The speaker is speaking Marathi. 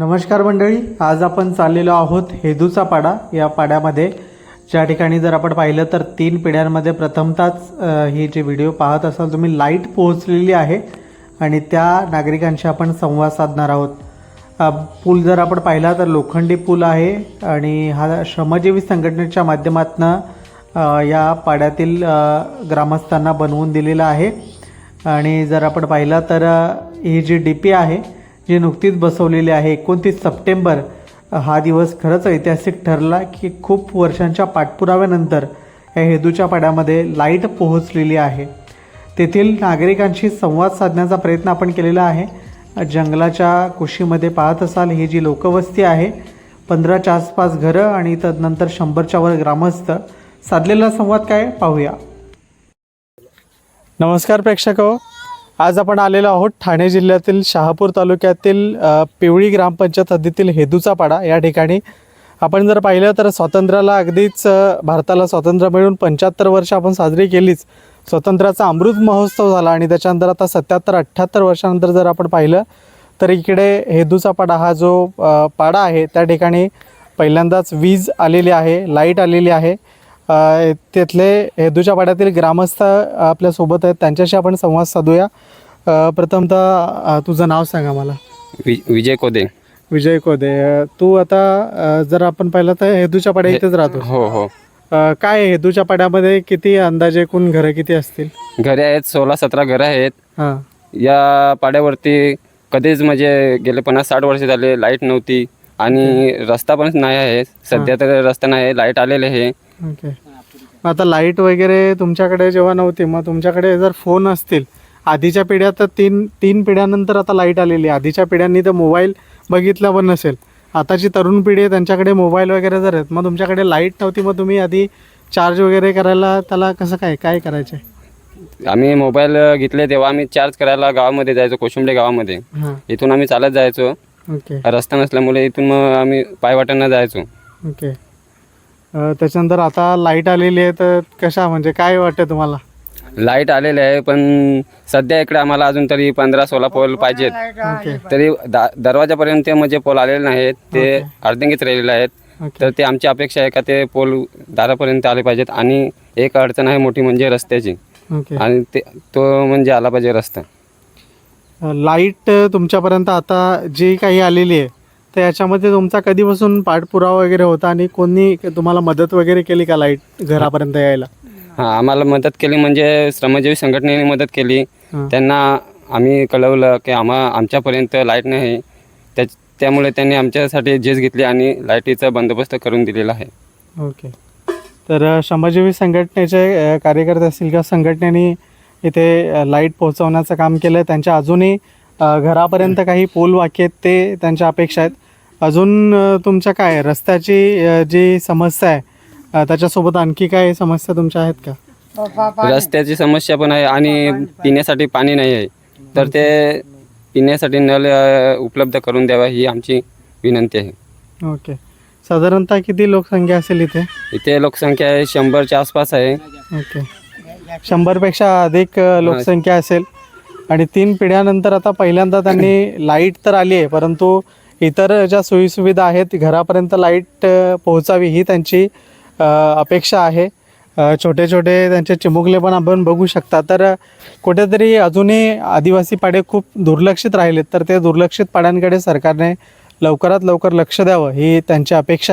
नमस्कार मंडळी आज आपण चाललेलो आहोत हेदूचा पाडा. या पाड्यामध्ये ज्या ठिकाणी जर आपण पाहिलं तर तीन पिढ्यांमध्ये प्रथमताच ही जी व्हिडिओ पाहत असाल तुम्ही लाइट पोहोचलेली आहे आणि त्या नागरिकांशी आपण संवाद साधणार आहोत. पूल जर आपण पाहिला तर लोखंडी पूल आहे आणि हा श्रमजीवी संघटनेच्या माध्यमातून या पाड्यातील ग्रामस्थांना बनवून दिलेला आहे. आणि जर आपण पाहिलं तर ही जी डी पी आहे जी नुकतीच बसवलेली आहे. एकोणतीस सप्टेंबर हा दिवस खरंच ऐतिहासिक ठरला की खूप वर्षांच्या पाठपुराव्यानंतर या हेदूच्या पाड्यामध्ये लाइट पोहोचलेली आहे. तेथील नागरिकांशी संवाद साधण्याचा प्रयत्न आपण केलेला आहे. जंगलाच्या कुशीमध्ये पाहत असाल ही जी लोकवस्ती आहे पंधराच्या आसपास घरं आणि तदनंतर शंभरच्या वर ग्रामस्थ. साधलेला संवाद काय? पाहूया. नमस्कार प्रेक्षक हो. आज आपण आलेलो आहोत ठाणे जिल्ह्यातील शहापूर तालुक्यातील पिवळी ग्रामपंचायत हद्दीतील हेदूचा पाडा या ठिकाणी. आपण जर पाहिलं तर स्वातंत्र्याला अगदीच भारताला स्वातंत्र्य मिळून पंच्याहत्तर वर्ष आपण साजरी केलीच. स्वातंत्र्याचा अमृत महोत्सव झाला आणि त्याच्यानंतर आता सत्याहत्तर अठ्ठ्याहत्तर वर्षानंतर जर आपण पाहिलं तर इकडे हेदूचा पाडा हा जो पाडा आहे त्या ठिकाणी पहिल्यांदाच वीज आलेली आहे लाइट आलेली आहे. तिथले हेदूच्या पाड्यातील ग्रामस्थ आपल्यासोबत आहेत त्यांच्याशी आपण संवाद साधूया. अ, प्रथमतः अ, तुझं नाव सांगा मला. वि विजय कोदे. विजय कोदे. अ, तू आता अ, जर आपण पाहिलं तर हेदूच्या पाड्या इथेच राहतो. हो हो. अ, काय आहे? हेदूच्या पाड्यामध्ये किती अंदाजे एकूण घरं किती असतील? घरे आहेत सोळा सतरा घरं आहेत. हां. या पाड्यावरती कधीच म्हणजे गेले पन्नास साठ वर्ष झाले लाइट नव्हती. आणि रस्ता पण नाही आहे. सध्या तर रस्ता नाही आहे लाइट आलेले आहे. ओके. मग आता लाइट वगैरे तुमच्याकडे जेव्हा नव्हती मग तुमच्याकडे जर फोन असतील आधीच्या पिढ्या तर तीन तीन पिढ्यानंतर आता लाइट आलेली आहे. आधीच्या पिढ्यांनी तर मोबाईल बघितला पण नसेल. आताची तरुण पिढी आहे त्यांच्याकडे मोबाईल वगैरे जर आहेत मग तुमच्याकडे लाइट नव्हती मग तुम्ही आधी चार्ज वगैरे करायला त्याला कसं काय काय करायचं? आम्ही मोबाईल घेतले तेव्हा आम्ही चार्ज करायला गावामध्ये जायचो कोशिंबडे गावामध्ये. हां. इथून आम्ही चालत जायचो. ओके. रस्ता नसल्यामुळे इथून मग आम्ही पायवाटांना जायचो. ओके. अ, त्याच्यानंतर आता लाइट आलेली आहे तर कशा म्हणजे काय वाटतं तुम्हाला? लाइट आलेले आहे पण सध्या इकडे आम्हाला अजून तरी पंधरा सोळा पोल पाहिजेत. तरी दा दरवाजापर्यंत ते म्हणजे पोल आलेले नाहीत ते अर्धंगीच राहिलेले आहेत. तर ते आमची अपेक्षा आहे का ते पोल दारापर्यंत आले पाहिजेत आणि एक अडचण आहे मोठी म्हणजे रस्त्याची. ओके. आणि ते तो म्हणजे आला पाहिजे रस्ता. लाइट तुमच्यापर्यंत आता जी काही आलेली आहे तर याच्यामध्ये तुमचा कधीपासून पाठपुरावा वगैरे होता आणि कोणी तुम्हाला मदत वगैरे केली का लाइट घरापर्यंत यायला? हां आम्हाला मदत केली म्हणजे श्रमजीवी संघटनेने मदत केली. त्यांना आम्ही कळवलं की आम्हा आमच्यापर्यंत लाइट नाही. त्या त्यामुळे त्यांनी आमच्यासाठी झेस घेतली आणि लाईटीचा बंदोबस्त करून दिलेला आहे. ओके. तर श्रमजीवी संघटनेचे कार्यकर्ते असतील किंवा संघटनेने इथे लाइट पोहोचवण्याचं काम केलं आहे त्यांच्या अजूनही घरापर्यंत काही पोल वाक्य आहेत ते त्यांच्या अपेक्षा आहेत. अजून तुमच्या काय? रस्त्याची जी समस्या आहे अ, त्याच्यासोबत आणखी काय समस्या तुमच्या आहेत का? रस्त्याची समस्या पण आहे आणि पिण्यासाठी पाणी नाही आहे. तर ते पिण्यासाठी नळ अ, उपलब्ध करून द्यावा ही आमची विनंती आहे. ओके. साधारणतः किती लोकसंख्या असेल इथे? इथे लोकसंख्या आहे शंभरच्या आसपास आहे. ओके. शंभरपेक्षा अधिक अ, लोकसंख्या असेल. आणि तीन पिढ्यानंतर आता पहिल्यांदा त्यांनी लाइट तर आली आहे परंतु इतर ज्या सोयीसुविधा आहेत घरापर्यंत लाइट अ, पोहोचावी ही त्यांची अपेक्षा आहे. छोटे छोटे त्यांचे चिमुकले पण आपण बघू शकता. तर कुठेतरी अजूनही आदिवासी पाडे खूप दुर्लक्षित राहिलेत. तर ते दुर्लक्षित पाड्यांकडे सरकारने लवकरात लवकर लक्ष द्यावं ही त्यांची अपेक्षा